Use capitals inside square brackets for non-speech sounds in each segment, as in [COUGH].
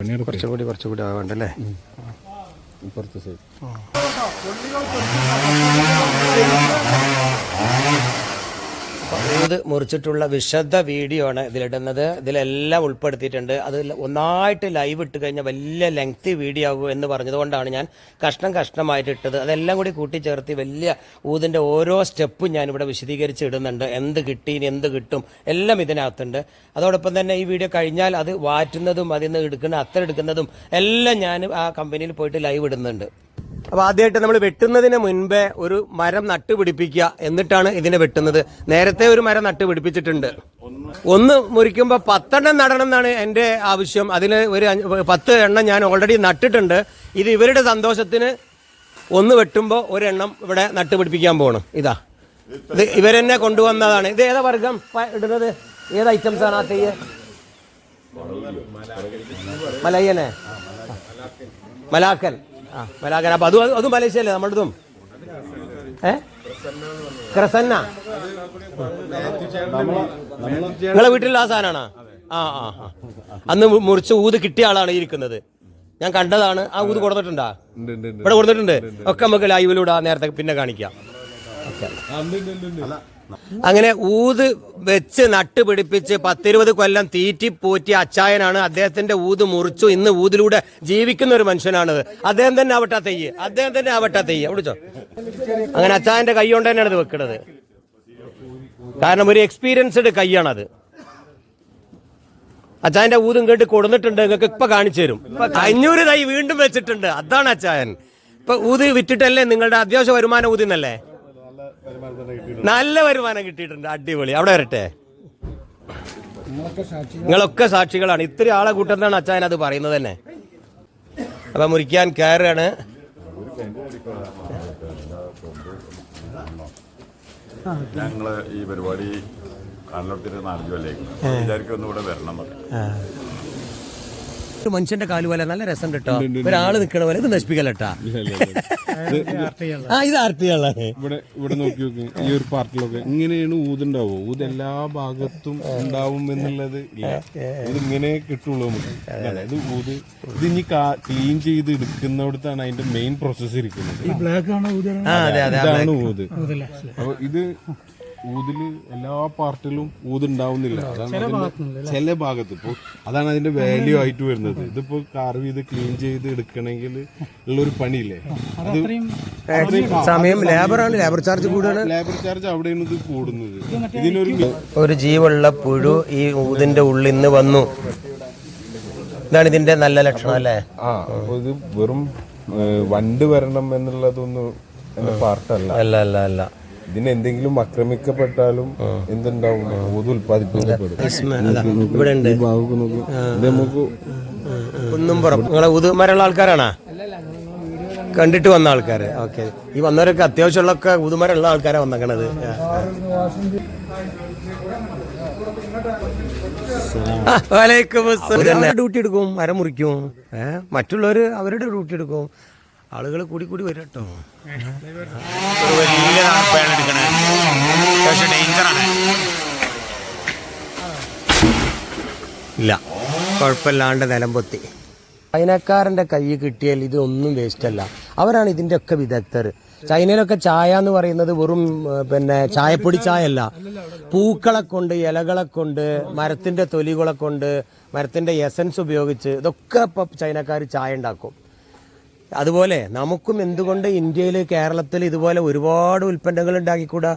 കുറച്ചുകൂടി കുറച്ചുകൂടി ആവണ്ടല്ലേ? ഇപ്പുറത്തെ സൈഡ്. ഇത് മുറിച്ചിട്ടുള്ള വിശദ വീഡിയോ ആണ് ഇതിലിടുന്നത്. ഇതിലെല്ലാം ഉൾപ്പെടുത്തിയിട്ടുണ്ട്. അത് ഒന്നായിട്ട് ലൈവ് ഇട്ട് കഴിഞ്ഞാൽ വലിയ ലെങ്തി വീഡിയോ ആകും എന്ന് പറഞ്ഞതുകൊണ്ടാണ് ഞാൻ കഷ്ണം കഷ്ണമായിട്ട് ഇട്ടത്. അതെല്ലാം കൂടി കൂട്ടിച്ചേർത്ത് വലിയ ഊതിന്റെ ഓരോ സ്റ്റെപ്പും ഞാനിവിടെ വിശദീകരിച്ച് ഇടുന്നുണ്ട്. എന്ത് കിട്ടി ഇനി എന്ത് കിട്ടും? എല്ലാം ഇതിനകത്തുണ്ട്. അതോടൊപ്പം തന്നെ ഈ വീഡിയോ കഴിഞ്ഞാൽ അത് വാറ്റുന്നതും അതിൽ നിന്ന് എടുക്കുന്ന അത്ര എടുക്കുന്നതും എല്ലാം ഞാൻ ആ കമ്പനിയിൽ പോയിട്ട് ലൈവ് ഇടുന്നുണ്ട്. അപ്പൊ ആദ്യമായിട്ട് നമ്മൾ വെട്ടുന്നതിന് മുൻപേ ഒരു മരം നട്ടുപിടിപ്പിക്കുക എന്നിട്ടാണ് ഇതിനെ വെട്ടുന്നത്. നേരത്തെ ഒരു മരം നട്ടുപിടിപ്പിച്ചിട്ടുണ്ട്. ഒന്ന് മുറിക്കുമ്പോൾ പത്തെണ്ണം നടണം എന്നാണ് എന്റെ ആവശ്യം. അതിന് ഒരു പത്ത് എണ്ണം ഞാൻ ഓൾറെഡി നട്ടിട്ടുണ്ട്. ഇത് ഇവരുടെ സന്തോഷത്തിന് ഒന്ന് വെട്ടുമ്പോൾ ഒരെണ്ണം ഇവിടെ നട്ടുപിടിപ്പിക്കാൻ പോകണം ഇതാ. ഇത് ഇവരെന്നെ കൊണ്ടുവന്നതാണ്. ഇത് ഏതാ വർഗം? ഇടുന്നത്? ഏത് ഐറ്റംസ് ആണ് ആ തെയ്യ് മലയ്യനെ? മലാക്കൽ. ആ അപ്പൊ അതും അതും മലേഷ്യല്ലേ നമ്മുടേതും? ഏ? ക്രസന്ന. നിങ്ങളെ വീട്ടിലുള്ള ആ സാധനമാണോ ആ ആ ആ. അന്ന് മുറിച്ച് ഊത് കിട്ടിയ ആളാണ് ഇരിക്കുന്നത്. ഞാൻ കണ്ടതാണ്. ആ ഊത് കൊടുത്തിട്ടുണ്ടാ? ഇവിടെ കൊടുത്തിട്ടുണ്ട്? ഒക്കെ നമുക്ക് ലൈവിലൂടെ നേരത്തെ പിന്നെ കാണിക്കാം. ഓക്കെ അങ്ങനെ ഊത് വെച്ച് നട്ടുപിടിപ്പിച്ച് പത്തിരുപത് കൊല്ലം തീറ്റി പോറ്റി അച്ചായനാണ്. അദ്ദേഹത്തിന്റെ ഊത് മുറിച്ചു. ഇന്ന് ഊതിലൂടെ ജീവിക്കുന്ന ഒരു മനുഷ്യനാണത്. അദ്ദേഹം തന്നെ ആവട്ടെ തെയ്യ്. അദ്ദേഹം തന്നെ ആവട്ടെ തെയ്യ്. വിളിച്ചോ അങ്ങനെ അച്ചായന്റെ കൈ കൊണ്ട് തന്നെയാണ് ഇത് വെക്കുന്നത് കാരണം ഒരു എക്സ്പീരിയൻസ്ഡ് കൈയാണത്. അച്ചായന്റെ ഊതും കേട്ട് കൊടുന്നിട്ടുണ്ട്. നിങ്ങൾക്ക് ഇപ്പൊ കാണിച്ചു തരും. അഞ്ഞൂറ് തൈ വീണ്ടും വെച്ചിട്ടുണ്ട്. അതാണ് അച്ചായൻ. ഇപ്പൊ ഊത് വിറ്റിട്ടല്ലേ നിങ്ങളുടെ അത്യാവശ്യ വരുമാനം ഊതിന്നല്ലേ? നല്ല വരുമാനം കിട്ടിയിട്ടുണ്ട് അടിപൊളി. അവിടെ വരട്ടെ. നിങ്ങളൊക്കെ സാക്ഷികളാണ്. ഇത്ര ആളെ കൂട്ടുന്നതാണ് അച്ഛൻ അത് പറയുന്നത് തന്നെ. അപ്പൊ മുരിക്കാൻ കയറുകയാണ്. ഞങ്ങൾ ഈ പരിപാടി കാണലത്തിന് നാലഞ്ചു അല്ലേ? വിചാരിക്കും ഒന്ന് ഇവിടെ വരണം. ഒരു മനുഷ്യന്റെ കാൽ പോലെ നല്ല രസം കേട്ടോ. ഒരാൾ നിക്കണ പോലെ ഇത് നശിപ്പിക്കലട്ടാ [LAUGHS] ആ ഇത് ആർത്തികളാണ് ഇവിടെ ഇവിടെ നോക്കി നോക്കി. ഈ ഒരു പാർട്ടിലൊക്കെ ഇങ്ങനെയാണ് ഊതുണ്ടാവും ഊത് എല്ലാ ഭാഗത്തും ഉണ്ടാവും എന്നുള്ളത് ഇല്ല. ഇത് ഇങ്ങനെ കിട്ടുള്ളൂ നമുക്ക്. അതായത് ഇത് ഊത് ഇത് ഇനി ക്ലീൻ ചെയ്ത് എടുക്കുന്നിടത്താണ് അതിന്റെ മെയിൻ പ്രോസസ്സ് ഇരിക്കുന്നത്. ആ അതെ അതെ ഇതാണ് ഊത്. അപ്പൊ ഇത് ഊതിൽ എല്ലാ പാർട്ടിലും ഊത് ഉണ്ടാവുന്നില്ല അതാണ് അതിന്റെ ചില ഭാഗത്ത്. ഇപ്പൊ അതാണ് അതിന്റെ വാല്യൂ ആയിട്ട് വരുന്നത്. ഇതിപ്പോ കാർവ് ചെയ്ത് ക്ലീൻ ചെയ്ത് എടുക്കണമെങ്കിൽ ഉള്ളൊരു പണിയില്ലേ? അത് സമയം ലേബറാണ് ലേബർ ചാർജ് കൂടുതലാണ് ലേബർ ചാർജ് അവിടെയാണ് ഇത് കൂടുന്നത്. ഇതിനൊരു ഒരു ജീവുള്ള പുഴു ഈ ഊതിന്റെ ഉള്ളിൽ നിന്ന് വന്നു. ഇതാണ് ഇതിന്റെ നല്ല ലക്ഷണം അല്ലേ? ആ ഇത് വെറും വണ്ട് വരണം എന്നുള്ളതൊന്നും എന്റെ പാർട്ടല്ല. അല്ല അല്ല അല്ല. ഇതിന് എന്തെങ്കിലും ആക്രമിക്കപ്പെട്ടാലും എന്തുണ്ടാവും? ഊത് ഉൽപ്പാദിപ്പിക്കപ്പെടും നമുക്ക് ഒന്നും പുറം. നിങ്ങളെ ഉതുമരമുള്ള ആൾക്കാരാണോ? കണ്ടിട്ട് വന്ന ആൾക്കാര്. ഓക്കെ. ഈ വന്നവരൊക്കെ അത്യാവശ്യമുള്ളൊക്കെ ഉതുമരമുള്ള ആൾക്കാരാ വന്നേക്കണത്. ഡ്യൂട്ടി എടുക്കും. മരം മുറിക്കും. ഏഹ് മറ്റുള്ളവര് അവരുടെ ഡ്യൂട്ടി എടുക്കും. ആളുകൾ കൂടി കൂടി വരും കേട്ടോ. വലിയ എടുക്കണേ. ഡേഞ്ചറാണ്. ഇല്ല. കുഴപ്പമില്ലാണ്ട് നിലമ്പൊത്തി ചൈനക്കാരന്റെ ചൈനക്കാരന്റെ കൈ കിട്ടിയാൽ ഇതൊന്നും വേസ്റ്റ് അല്ല. അവരാണ് ഇതിന്റെ ഒക്കെ വിദഗ്ധർ. ചൈനയിലൊക്കെ ചായ എന്ന് പറയുന്നത് വെറും പിന്നെ ചായപ്പൊടി ചായ അല്ല പൂക്കളെ കൊണ്ട് ഇലകളെ കൊണ്ട് മരത്തിന്റെ തൊലികളെ കൊണ്ട് മരത്തിന്റെ എസൻസ് ഉപയോഗിച്ച് ഇതൊക്കെ ഇപ്പം ചൈനക്കാർ ചായ ഉണ്ടാക്കും. അതുപോലെ നമുക്കും എന്തുകൊണ്ട് ഇന്ത്യയിൽ കേരളത്തിൽ ഇതുപോലെ ഒരുപാട് ഉൽപ്പന്നങ്ങൾ ഉണ്ടാക്കിക്കൂടാ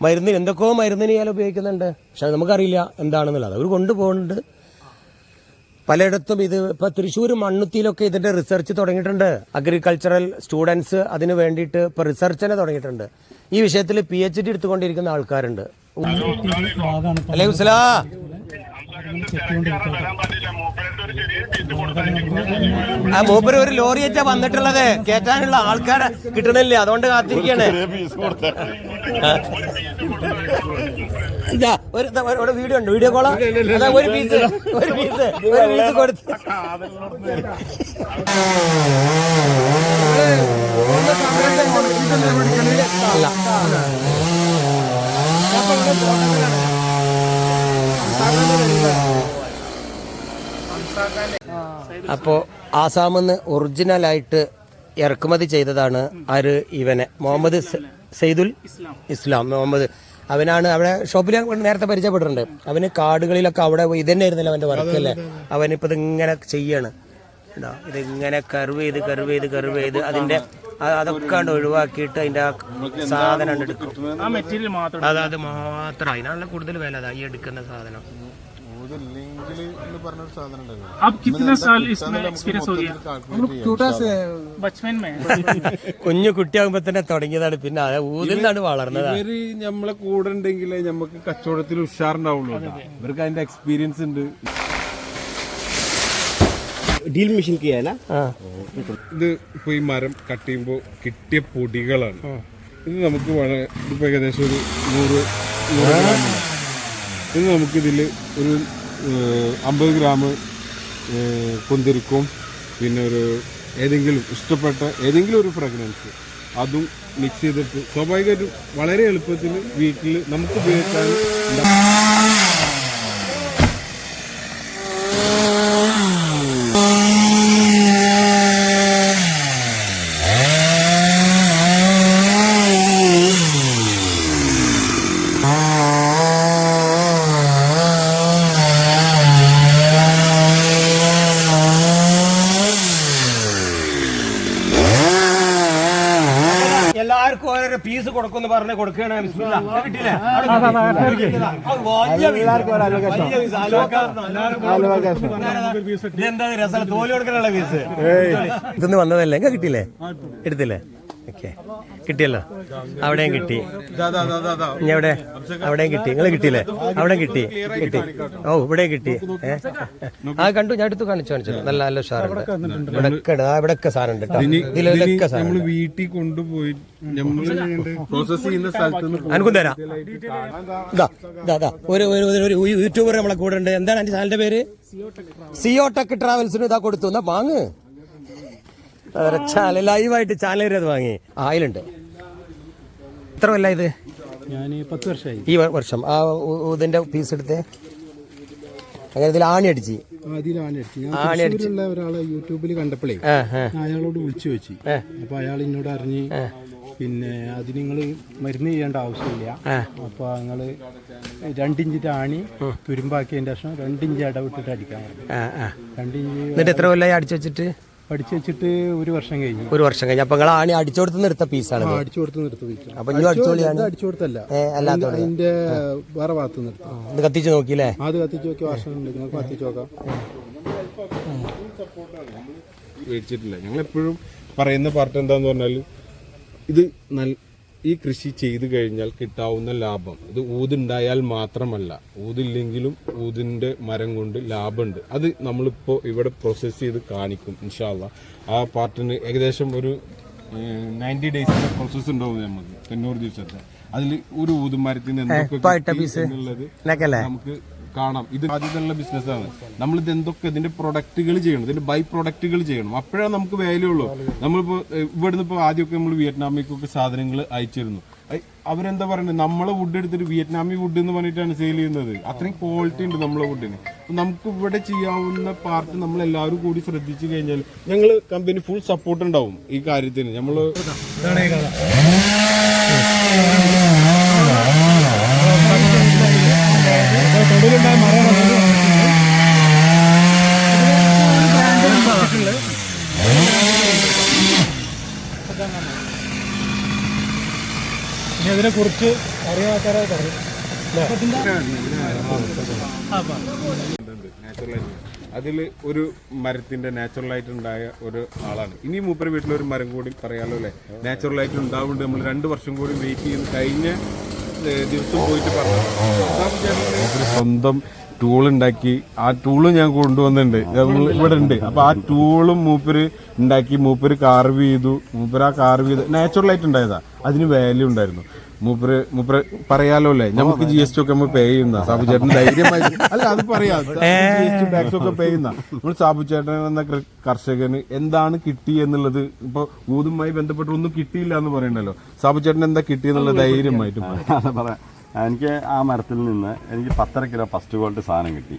മരുന്നിന് എന്തൊക്കെയോ മരുന്നിന് ഇയാൾ ഉപയോഗിക്കുന്നുണ്ട് പക്ഷെ അത് നമുക്കറിയില്ല എന്താണെന്നുള്ളത് അവർ കൊണ്ടുപോകുന്നുണ്ട് പലയിടത്തും ഇത് ഇപ്പൊ തൃശ്ശൂർ മണ്ണുത്തിയിലൊക്കെ ഇതിന്റെ റിസർച്ച് തുടങ്ങിയിട്ടുണ്ട് അഗ്രികൾച്ചറൽ സ്റ്റുഡൻസ് അതിന് വേണ്ടിയിട്ട് ഇപ്പൊ തന്നെ തുടങ്ങിയിട്ടുണ്ട് ഈ വിഷയത്തിൽ പി എച്ച് ഡി എടുത്തുകൊണ്ടിരിക്കുന്ന ആൾക്കാരുണ്ട് അലൈഹി വസലാ. ആ മൂപ്പര് ഒരു ലോറി വെച്ചാ വന്നിട്ടുള്ളത്. കേറ്റാനുള്ള ആൾക്കാരെ കിട്ടണില്ല. അതുകൊണ്ട് കാത്തിരിക്കാണ് ഇതാ ഒരു ഒരു വീഡിയോ ഉണ്ട്. വീഡിയോ കോളാ? അതാ ഒരു പീസ് ഒരു പീസ് ഒരു പീസ് കൊടുത്ത്. അല്ല. അപ്പോൾ ആസാമിന്ന് ഒറിജിനലായിട്ട് ഇറക്കുമതി ചെയ്തതാണ് ആര് ഇവനെ മുഹമ്മദ് സെയ്ദുൽ ഇസ്ലാം മുഹമ്മദ് അവനാണ് അവിടെ ഷോപ്പിൽ നേരത്തെ പരിചയപ്പെട്ടിട്ടുണ്ട് അവന് കാടുകളിലൊക്കെ അവിടെ ഇത് ഇതന്നെ ആയിരുന്നല്ലോ അവന്റെ വർക്കല്ലേ അവനിപ്പോ ഇതിങ്ങനെ ചെയ്യാണ് കണ്ടോ? ഇതിങ്ങനെ കർവ് ചെയ്ത് കർവ് ചെയ്ത് കർവ് ചെയ്ത് അതിന്റെ അതൊക്കെ ഒഴിവാക്കിയിട്ട് അതിന്റെ ആ സാധനം എടുക്കും ആ മെറ്റീരിയൽ മാത്രം അത് അത് മാത്രം അതിനാണല്ലോ കൂടുതൽ വില അതാ ഈ എടുക്കുന്ന സാധനം ഊതില്ലെങ്കിൽ എന്ന് പറഞ്ഞൊരു സാധനം ഉണ്ടല്ലോ आप कितने साल इसमें एक्सपीरियंस हो गया बचपन में കുഞ്ഞു കുട്ടിയാകുമ്പോ തന്നെ തുടങ്ങിയതാണ് പിന്നെ അത് ഊതിൽ നിന്നാണ് വളർന്നത് ഇവര് നമ്മളെ കൂടെ ഉണ്ടെങ്കിലേ നമുക്ക് കച്ചവടത്തിൽ ഉഷാറുണ്ടാവുള്ളൂ കേട്ടോ. ഇവർക്ക് അതിന്റെ എക്സ്പീരിയൻസ് ഉണ്ട് डील मशीन की है ना ആ ഇത് ഇപ്പൊ ഈ മരം കട്ട് ചെയ്യുമ്പോൾ കിട്ടിയ പൊടികളാണ് ഇത് നമുക്ക് വളരെ ഇതിപ്പോ ഏകദേശം ഒരു നൂറ് നൂറ് ഗ്രാം ഉണ്ട്. ഇത് നമുക്കിതിൽ ഒരു ഏഹ്, അമ്പത് ഗ്രാം കുന്തിരിക്കും പിന്നെ ഒരു ഏതെങ്കിലും ഇഷ്ടപ്പെട്ട ഏതെങ്കിലും ഒരു ഫ്രഗ്രൻസ് അതും മിക്സ് ചെയ്തിട്ട് സ്വാഭാവികമായിട്ടും വളരെ എളുപ്പത്തിൽ വീട്ടിൽ നമുക്ക് ഉപയോഗിക്കാൻ എല്ലാവർക്കും ഓരോരോ പീസ് കൊടുക്കും പറഞ്ഞ് കൊടുക്കുകയാണ് ബിസ്മില്ലാ. കിട്ടിയില്ലേ? ഇതെന്താ രസം തോൽ കൊടുക്കാനുള്ള പീസ് ഇതൊന്നും വന്നതല്ലേ കിട്ടില്ലേ കിട്ടിയില്ലേ എടുത്തില്ലേ ഓക്കെ. കിട്ടിയല്ലോ? അവിടെയും കിട്ടി. ഇനി എവിടെ? അവിടെയും കിട്ടി. നിങ്ങൾ കിട്ടിയില്ലേ? അവിടെ കിട്ടി. കിട്ടി. ഓ ഇവിടെ കിട്ടി. ഏ? ആ കണ്ടു. ഞാൻ എടുത്തു കാണിച്ചു കാണിച്ചു. നല്ല നല്ല സാറുണ്ട്. ഇവിടെ ഉണ്ട്. ആ ഇവിടെയൊക്കെ സാറുണ്ട് ഇതിലൊക്കെ സാറുണ്ട്. നമ്മൾ വീട്ടിൽ കൊണ്ടുപോയി അനക്കും തരാം ഇതാ ഇതാ ഒരു- ഒരു യൂട്യൂബർ നമ്മളെ കൂടെ ഉണ്ട്. എന്താണ് അതിന്റെ ചാനലിന്റെ പേര്? സിയോ ടെക് ട്രാവൽസിന് ഇതാ കൊടുത്തു. എന്നാ വാങ്ങ്. ചാനൽ ലൈവായിട്ട് ചാനൽ അത് വാങ്ങി ആയിലുണ്ട് എത്ര കൊല്ല ഇത്? ഞാൻ പത്ത് വർഷമായി. ഈ വർഷം. ആ ഇതിന്റെ പീസ് എടുത്ത്? അങ്ങനെ ഇതിൽ ആണി അടിച്ച്. ആണി അടിച്ച്. ഒരാളെ യൂട്യൂബിൽ കണ്ടപ്പോഴേ അയാളോട് വിളിച്ചു വെച്ചു അപ്പൊ അയാൾ എന്നോട് അറിഞ്ഞ് പിന്നെ അത് നിങ്ങൾ മരുന്ന് ചെയ്യേണ്ട ആവശ്യമില്ല. അപ്പൊ നിങ്ങൾ രണ്ടിഞ്ചിന്റെ ആണി തുരുമ്പാക്കിയതിന്റെ ശേഷം രണ്ടിഞ്ച് ഇടവിട്ടിട്ട് അടിക്കാൻ രണ്ടിഞ്ച് എന്നിട്ട് എത്ര കൊല്ലായി അടിച്ചു വെച്ചിട്ട്? പഠിച്ചു വെച്ചിട്ട് ഒരു വർഷം കഴിഞ്ഞു. ഒരു വർഷം കഴിഞ്ഞു. അപ്പൊ നിങ്ങൾ ആണി അടിച്ചോടുത്ത് നിർത്ത പീസാണ് ആ, അടിച്ചു കൊടുത്ത് നിർത്ത പീസാണ്. അപ്പൊ ഇനി അടിച്ചോളിയാണ് അടിച്ചു കൊടുത്തല്ല. അല്ലാത്ത അതിന്റെ വേറെ ഭാഗത്ത് നിർത്തും. ഇത് കത്തിച്ച് നോക്കിയില്ലേ? അത് കത്തിച്ച് നോക്കി വർഷം ഉണ്ട്. നിങ്ങൾക്ക് കത്തിച്ച് നോക്കാം. മേടിച്ചിട്ടില്ല ഞങ്ങൾ എപ്പോഴും പറയുന്ന പാർട്ട് എന്താന്ന് പറഞ്ഞാൽ ഇത് നല്ല ഈ കൃഷി ചെയ്തു കഴിഞ്ഞാൽ കിട്ടാവുന്ന ലാഭം. ഇത് ഊതുണ്ടായാൽ മാത്രമല്ല ഊതില്ലെങ്കിലും ഊതിന്റെ മരം കൊണ്ട് ലാഭമുണ്ട്. അത് നമ്മളിപ്പോൾ ഇവിടെ പ്രോസസ്സ് ചെയ്ത് കാണിക്കും ഇൻഷാല്ല ആ പാർട്ടിന് ഏകദേശം ഒരു നയന്റി ഡേയ്സിന്റെ പ്രോസസ്സ് ഉണ്ടാവും നമുക്ക് തൊണ്ണൂറ് ദിവസത്തെ. അതിൽ ഒരു ഊതുമരത്തിന് എന്തൊക്കെ കിട്ടി എന്നുള്ളത് നമുക്ക് കാണാം. ഇത് ആദ്യത്തിലുള്ള ബിസിനസ്സാണ് നമ്മൾ ഇത് എന്തൊക്കെ ഇതിന്റെ പ്രൊഡക്റ്റുകൾ ചെയ്യണം ഇതിന്റെ ബൈ പ്രൊഡക്റ്റുകൾ ചെയ്യണം. അപ്പോഴാണ് നമുക്ക് വാല്യൂ ഉള്ളൂ. നമ്മളിപ്പോ ഇവിടുന്ന് ഇപ്പോൾ ആദ്യമൊക്കെ നമ്മൾ വിയറ്റ്നാമിക്കൊക്കെ സാധനങ്ങൾ അയച്ചിരുന്നു. അവരെന്താ പറയുന്നത് നമ്മളെ വുഡ് എടുത്തിട്ട് വിയറ്റ്നാമി വുഡ് എന്ന് പറഞ്ഞിട്ടാണ് സെയിൽ ചെയ്യുന്നത്. അത്രയും ക്വാളിറ്റി ഉണ്ട് നമ്മളെ വുഡിന് നമുക്ക് ഇവിടെ ചെയ്യാവുന്ന പാർട്ട് നമ്മൾ എല്ലാവരും കൂടി ശ്രദ്ധിച്ചു കഴിഞ്ഞാൽ ഞങ്ങൾ കമ്പനി ഫുൾ സപ്പോർട്ട് ഉണ്ടാവും ഈ കാര്യത്തിന്. നമ്മൾ ഇനി അതിനെ കുറിച്ച് അറിയാത്തവരെ അതിൽ ഒരു മരത്തിന്റെ നാച്ചുറൽ ആയിട്ട് ഉണ്ടായ ഒരു ആളാണ്. ഇനി മൂപ്പര് വീട്ടിൽ ഒരു മരം കൂടി പറയാലോ അല്ലേ? നാച്ചുറൽ ആയിട്ട് ഉണ്ടാവുന്നുണ്ട്. നമ്മൾ രണ്ട് വർഷം കൂടി വെയിറ്റ് ചെയ്ത് കഴിഞ്ഞ ദിവസം പോയിട്ട് പറഞ്ഞു സ്വന്തം ടൂൾ ഉണ്ടാക്കി ആ ടൂൾ ഞാൻ കൊണ്ടുവന്നിട്ടുണ്ട്. ഇവിടെ ഉണ്ട്. അപ്പൊ ആ ടൂളും മൂപ്പര് ഉണ്ടാക്കി മൂപ്പര് കാർവ് ചെയ്തു. മൂപ്പര് ആ കാർവ് ചെയ്ത് നാച്ചുറൽ ആയിട്ട് ഉണ്ടായതാ. അതിന് വാല്യൂ ഉണ്ടായിരുന്നു. മൂപ്പര് മൂപ്പര് പറയാലോ അല്ലേ? നമുക്ക് ജി എസ് ടി ഒക്കെ നമ്മൾ പേ ചെയ്യുന്ന സാബു ചേട്ടൻ ധൈര്യമായി അല്ല അത് പറയാം. ജി എസ് ടി ടാക്സ് ഒക്കെ പേ ചെയ്യുന്ന. നമ്മൾ സാബു ചേട്ടൻ എന്ന കർഷകന് എന്താണ് കിട്ടി എന്നുള്ളത് ഇപ്പൊ ഊതുമായി ബന്ധപ്പെട്ട് ഒന്നും കിട്ടിയില്ല എന്ന് പറയണ്ടല്ലോ. സാബു ചേട്ടൻ എന്താ കിട്ടി എന്നുള്ള ധൈര്യമായിട്ട് പറയാം. എനിക്ക് ആ മരത്തിൽ നിന്ന് എനിക്ക് പത്തര കിലോ ഫസ്റ്റ് ക്വാളിറ്റി സാധനം കിട്ടി.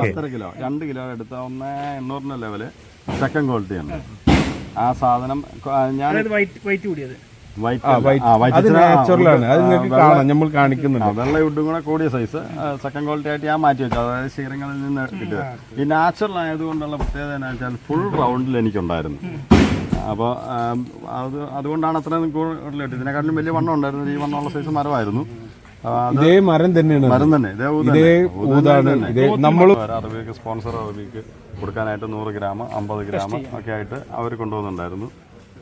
പത്തര കിലോ രണ്ട് കിലോ എടുത്ത ഒന്ന് എണ്ണൂറിന്റെ ലെവൽ സെക്കൻഡ് ക്വാളിറ്റി ആണ്. ആ സാധനം ഞാൻ വെള്ള- കാണാം നമ്മൾ കാണിക്കുന്നുണ്ട്. വെള്ള വുഡും കൂടെ കൂടിയ സൈസ് സെക്കൻഡ് ക്വാളിറ്റി ആയിട്ട് ഞാൻ മാറ്റി വെച്ചു. അതായത് ശീലങ്ങളിൽ നിന്ന് കിട്ടുക. ഈ നാച്ചുറൽ ആയതുകൊണ്ടുള്ള പ്രത്യേകത എന്ന് വെച്ചാൽ ഫുൾ റൗണ്ടിൽ എനിക്കുണ്ടായിരുന്നു. അപ്പോൾ അത് അതുകൊണ്ടാണ് അത്രയും കൂടുതൽ കിട്ടിയത് ഇതിനെക്കാട്ടിലും വലിയ വണ്ണം ഉണ്ടായിരുന്നു ഈ വണ്ണമുള്ള സൈസ് മരമായിരുന്നു ഇതേ മരം തന്നെയാണ്. മരം തന്നെ. ഇതേ ഇതേ ഊതാണ്. ഇതേ നമ്മൾ അറബിക്ക് സ്പോൺസർ അറബിക്ക് കൊടുക്കാനായിട്ട് നൂറ് ഗ്രാം അമ്പത് ഗ്രാം ഒക്കെ ആയിട്ട് അവർ കൊണ്ടുവന്നിട്ടുണ്ടായിരുന്നു.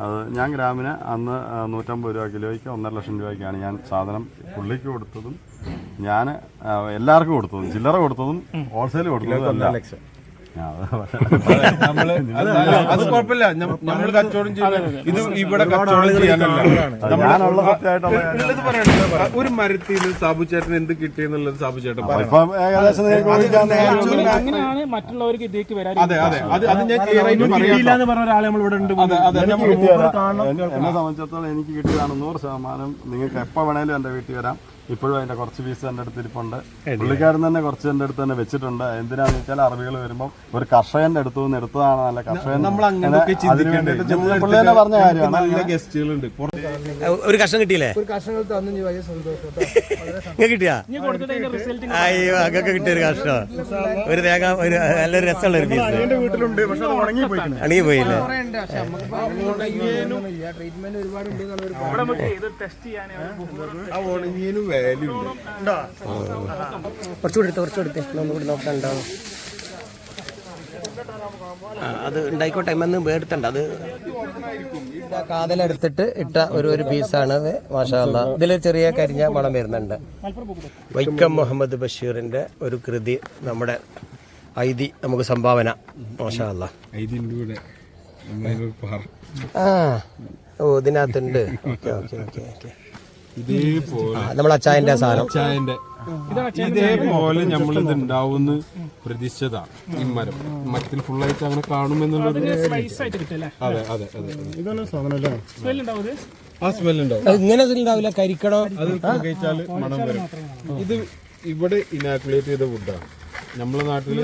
അത് ഞാൻ ഗ്രാമിന് അന്ന് നൂറ്റമ്പത് രൂപ കിലോയ്ക്ക് ഒന്നര ലക്ഷം രൂപയ്ക്കാണ് ഞാൻ സാധനം പുള്ളിക്ക് കൊടുത്തതും ഞാൻ എല്ലാവർക്കും കൊടുത്തതും ചില്ലറ കൊടുത്തതും ഹോൾസെയിൽ കൊടുത്തതും പക്ഷേ- നമ്മൾ അത് അത് കുഴപ്പമില്ല. നമ്മൾ കച്ചവടം ചെയ്യുന്നത് ഇത് ഇവിടെ കച്ചവടം ചെയ്യാനല്ല. ഒരു മരത്തിൽ സാബു ചേട്ടൻ എന്ത് കിട്ടിയെന്നുള്ളത് സാബു ചേട്ടൻ അങ്ങനെയാണ് മറ്റുള്ളവർക്ക് ഇതിലേക്ക് വരാൻ അതെ അതെ. അത് ഞാൻ ക്ലിയർ ആയിട്ട് പറയാം എന്നെ സംബന്ധിച്ചിടത്തോളം എനിക്ക് കിട്ടിയതാണ് നൂറ് ശതമാനം. നിങ്ങൾക്ക് എപ്പോ വേണേലും എന്റെ വീട്ടിൽ വരാം. ഇപ്പോഴും അതിന്റെ കുറച്ച് പീസ് എന്റെ അടുത്ത് ഇരിപ്പുണ്ട്. പുള്ളിക്കാരൻ തന്നെ കുറച്ച് എന്റെ അടുത്ത് തന്നെ വെച്ചിട്ടുണ്ട്. എന്തിനാന്ന് വെച്ചാൽ അറബികൾ വരുമ്പോൾ ഒരു കർഷകന്റെ അടുത്ത് നിന്ന് എടുത്തതാണ് നല്ല കർഷകൻ. പുള്ളി തന്നെ പറഞ്ഞ കാര്യമാണ്. നല്ല ഒരു കഷ്ണം കിട്ടിയില്ലേ? കിട്ടിയാ? അയ്യോ അങ്ങൊക്കെ കിട്ടിയ ഒരു കഷ്ണം ഒരു തേങ്ങ ഒരു നല്ലൊരു രസമുള്ള ഒരു പീസ് വീട്ടിലുണ്ട് പക്ഷെ അത് ഉണങ്ങി പോയിട്ടുണ്ട് അണങ്ങി പോയില്ലേ? ട്രീറ്റ്മെന്റ് ഒരുപാട് വാല്യൂ ഉണ്ട്? കുറച്ചുകൂടി എടുത്ത് കുറച്ചുകൂടി എടുത്ത് ഒന്നുകൂടി നോക്കാനുണ്ടാവും അത് ഉണ്ടായിക്കോട്ടെ എന്ന് വേർത്തണ്ട. അത് കാതലെടുത്തിട്ട് ഇട്ട ഒരു ഒരു പീസാണ് ഇത് മാഷാല്ല ഇതിൽ ചെറിയ കരിഞ്ഞ മണം വരുന്നുണ്ട്. വൈക്കം മുഹമ്മദ് ബഷീറിന്റെ ഒരു കൃതി നമ്മുടെ ഐതി നമുക്ക് സംഭാവന മാഷാല്ല ആ ഓ ഇതിനകത്തുണ്ട്. Okay okay okay okay. നമ്മൾ അച്ചായന്റെ സാധനം. ഇതേപോലെ നമ്മൾ ഇത് ഉണ്ടാവുന്ന പ്രതീക്ഷിച്ചതാണ്. ഈ മരം. മരത്തിൽ ഫുള്ളായിട്ട് അങ്ങനെ കാണുമെന്നുള്ളത് സ്ലൈസ് ആയിട്ട് കിട്ടല്ലേ അതെ അതെ അതെ സ്മെൽ ഉണ്ടാവും ഇത്? ആ സ്മെൽ ഉണ്ടാവും ഇങ്ങനെ ഉണ്ടാവില്ല? കരിക്കണോ? അത് കഴിച്ചാൽ മണം വരും. ഇത് ഇവിടെ ഇനാക്കുലേറ്റ് ചെയ്ത വുഡാണ് നമ്മളെ നാട്ടിൽ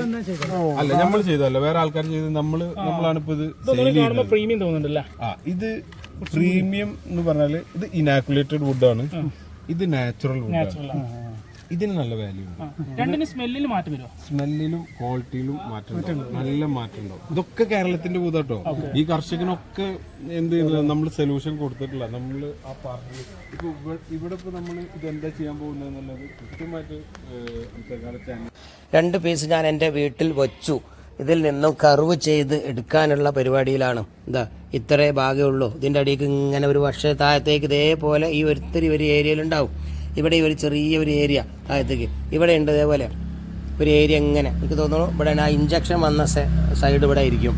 അല്ല നമ്മൾ ചെയ്തല്ല വേറെ ആൾക്കാർ ചെയ്ത് നമ്മൾ നമ്മളാണ് ഇപ്പൊ ഇത് പ്രീമിയം തോന്നുന്നുണ്ടല്ലേ? ആ ഇത് പ്രീമിയം എന്ന് പറഞ്ഞാൽ ഇത് ഇനാക്കുലേറ്റഡ് ആണ്. ഇത് നാച്ചുറൽ വുഡാണ് ഇതിന് നല്ല വാല്യൂ ഉണ്ട്. രണ്ടിന് സ്മെല്ലിൽ മാറ്റം വരുമോ സ്മെല്ലിലും ക്വാളിറ്റിയിലും മാറ്റം നല്ല മാറ്റം ഉണ്ടാവും. ഇതൊക്കെ കേരളത്തിന്റെ പൂതാട്ടോ ഈ കർഷകനൊക്കെ എന്ത് ചെയ്യുന്നത് നമ്മൾ സൊല്യൂഷൻ കൊടുത്തിട്ടില്ല. നമ്മൾ ആ പാർട്ടിയിൽ ഇപ്പൊ ഇവ- ഇവിടെ ഇപ്പൊ നമ്മൾ ഇത് എന്താ ചെയ്യാൻ പോകുന്നത് എന്നുള്ളത് കൃത്യമായിട്ട് ചാനൽ രണ്ട് പീസ് ഞാൻ എന്റെ വീട്ടിൽ വച്ചു. ഇതിൽ നിന്നും കർവ് ചെയ്ത് എടുക്കാനുള്ള പരിപാടിയിലാണ്. എന്താ ഇത്രേ ഭാഗമേ ഉള്ളൂ. ഇതിന്റെ അടിയിൽ ഇങ്ങനെ ഒരു വർഷ താഴത്തേക്ക് ഇതേപോലെ ഈ ഒരുത്തിരി ഒരു ഏരിയയിലുണ്ടാവും ഇവിടെ ഒരു ചെറിയ ഒരു ഏരിയ താഴത്തേക്ക് ഇവിടെ ഉണ്ട് ഇതേപോലെ ഒരു ഏരിയ ഇങ്ങനെ. എനിക്ക് തോന്നുന്നു ഇവിടെ ആ ഇഞ്ചക്ഷൻ വന്ന സൈഡ് ഇവിടെ ആയിരിക്കും.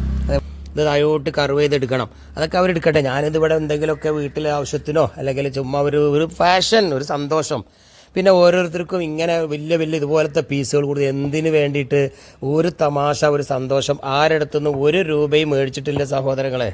ഇത് താഴോട്ട് കർവ് ചെയ്തെടുക്കണം. അതൊക്കെ അവരെടുക്കട്ടെ ഞാനിത് ഇവിടെ എന്തെങ്കിലുമൊക്കെ വീട്ടിലെ ആവശ്യത്തിനോ അല്ലെങ്കിൽ ചുമ്മാ ഒരു ഒരു ഫാഷൻ ഒരു സന്തോഷം പിന്നെ ഓരോരുത്തർക്കും ഇങ്ങനെ വലിയ വലിയ ഇതുപോലത്തെ പീസുകൾ കൊടുത്ത് എന്തിനു വേണ്ടിയിട്ട് ഒരു തമാശ ഒരു സന്തോഷം ആരടുത്തുനിന്ന് ഒരു രൂപയും മേടിച്ചിട്ടില്ല സഹോദരങ്ങളെ?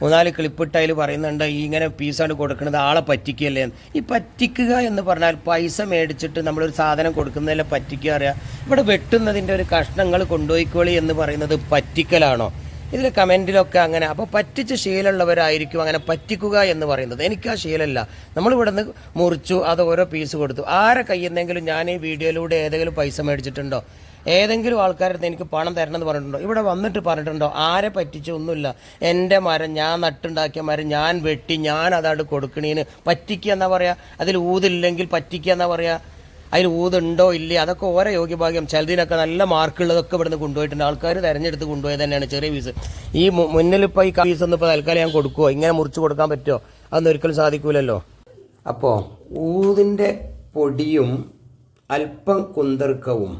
മൂന്നാൽ ക്ലിപ്പിട്ടതിൽ പറയുന്നുണ്ട് ഈ ഇങ്ങനെ പീസാണ് കൊടുക്കുന്നത് ആളെ പറ്റിക്കുകയല്ലേ. ഈ പറ്റിക്കുക എന്ന് പറഞ്ഞാൽ പൈസ മേടിച്ചിട്ട് നമ്മളൊരു സാധനം കൊടുക്കുന്നതിലെ പറ്റിക്കുക അറിയാം. ഇവിടെ വെട്ടുന്നതിന്റെ ഒരു കഷ്ണങ്ങൾ കൊണ്ടുപോയിക്കോളി എന്ന് പറയുന്നത് പറ്റിക്കലാണോ? ഇതിൽ കമന്റിലൊക്കെ അങ്ങനെ അപ്പോൾ പറ്റിച്ച ശീലമുള്ളവരായിരിക്കും അങ്ങനെ പറ്റിക്കുക എന്ന് പറയുന്നത്. എനിക്ക് ആ ശീലമല്ല. നമ്മളിവിടെ നിന്ന് മുറിച്ചു അത് ഓരോ പീസ് കൊടുത്തു. ആരെ കയ്യുന്നെങ്കിലും ഞാൻ ഈ വീഡിയോയിലൂടെ ഏതെങ്കിലും പൈസ മേടിച്ചിട്ടുണ്ടോ? ഏതെങ്കിലും ആൾക്കാരുടെ എനിക്ക് പണം തരണമെന്ന് പറഞ്ഞിട്ടുണ്ടോ? ഇവിടെ വന്നിട്ട് പറഞ്ഞിട്ടുണ്ടോ? ആരെ പറ്റിച്ച ഒന്നുമില്ല. എന്റെ മരം ഞാൻ നട്ടുണ്ടാക്കിയ മരം ഞാൻ വെട്ടി ഞാൻ അതാണ്ട് കൊടുക്കണീന് പറ്റിക്കുക എന്നാ പറയാ? അതിൽ ഊതില്ലെങ്കിൽ പറ്റിക്കുക എന്നാ പറയാ? അതിൽ ഊതുണ്ടോ ഇല്ലേ? അതൊക്കെ ഓരോ യോഗ്യഭാഗ്യം. ചിലതിനൊക്കെ നല്ല മാർക്കുള്ളതൊക്കെ ഇവിടുന്ന് കൊണ്ടുപോയിട്ടുണ്ട്. ആൾക്കാർ തിരഞ്ഞെടുത്ത് കൊണ്ടുപോയത് തന്നെയാണ് ചെറിയ പീസ് ഈ മുന്നിലിപ്പോൾ ഈ പീസ് ഒന്നും ഇപ്പോൾ തൽക്കാലം ഞാൻ കൊടുക്കുമോ ഇങ്ങനെ മുറിച്ച് കൊടുക്കാൻ പറ്റുമോ അതൊന്നും ഒരിക്കലും സാധിക്കൂലല്ലോ. അപ്പോൾ ഊതിന്റെ പൊടിയും അല്പം കുന്തർക്കവും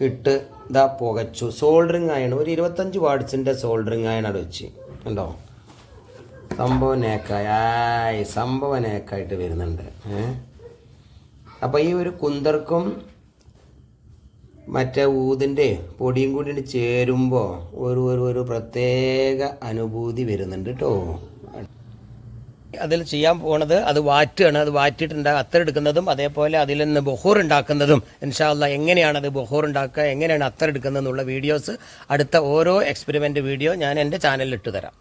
ഇട്ട് ഇതാ പുകച്ചു. സോൾഡറിങ് ആയാണ് ഒരു ഇരുപത്തഞ്ച് വാട്സിന്റെ സോൾഡറിങ് ആയാണ് അവിടെ വെച്ച്. ഉണ്ടോ സംഭവം നേക്കായി. ആയ് വരുന്നുണ്ട്. ഏ? അപ്പോൾ ഈ ഒരു കുന്തർക്കും മറ്റേ ഊതിന്റെ പൊടിയും കൂടി ചേരുമ്പോൾ ഒരു ഒരു ഒരു പ്രത്യേക അനുഭൂതി വരുന്നുണ്ട് കേട്ടോ അതിൽ ചെയ്യാൻ പോണത് അത് വാറ്റുകയാണ്. അത് വാറ്റിയിട്ടുണ്ട് അത്തർ എടുക്കുന്നതും അതേപോലെ അതിൽ നിന്ന് ബൊഹൂർ ഉണ്ടാക്കുന്നതും. ഇൻഷാല്ല എങ്ങനെയാണ് അത് ബൊഹൂർ ഉണ്ടാക്കുക എങ്ങനെയാണ് അത്തർ എടുക്കുന്നത് എന്നുള്ള വീഡിയോസ് അടുത്ത ഓരോ എക്സ്പെരിമെന്റ് വീഡിയോ ഞാൻ എന്റെ ചാനലിൽ ഇട്ട് തരാം.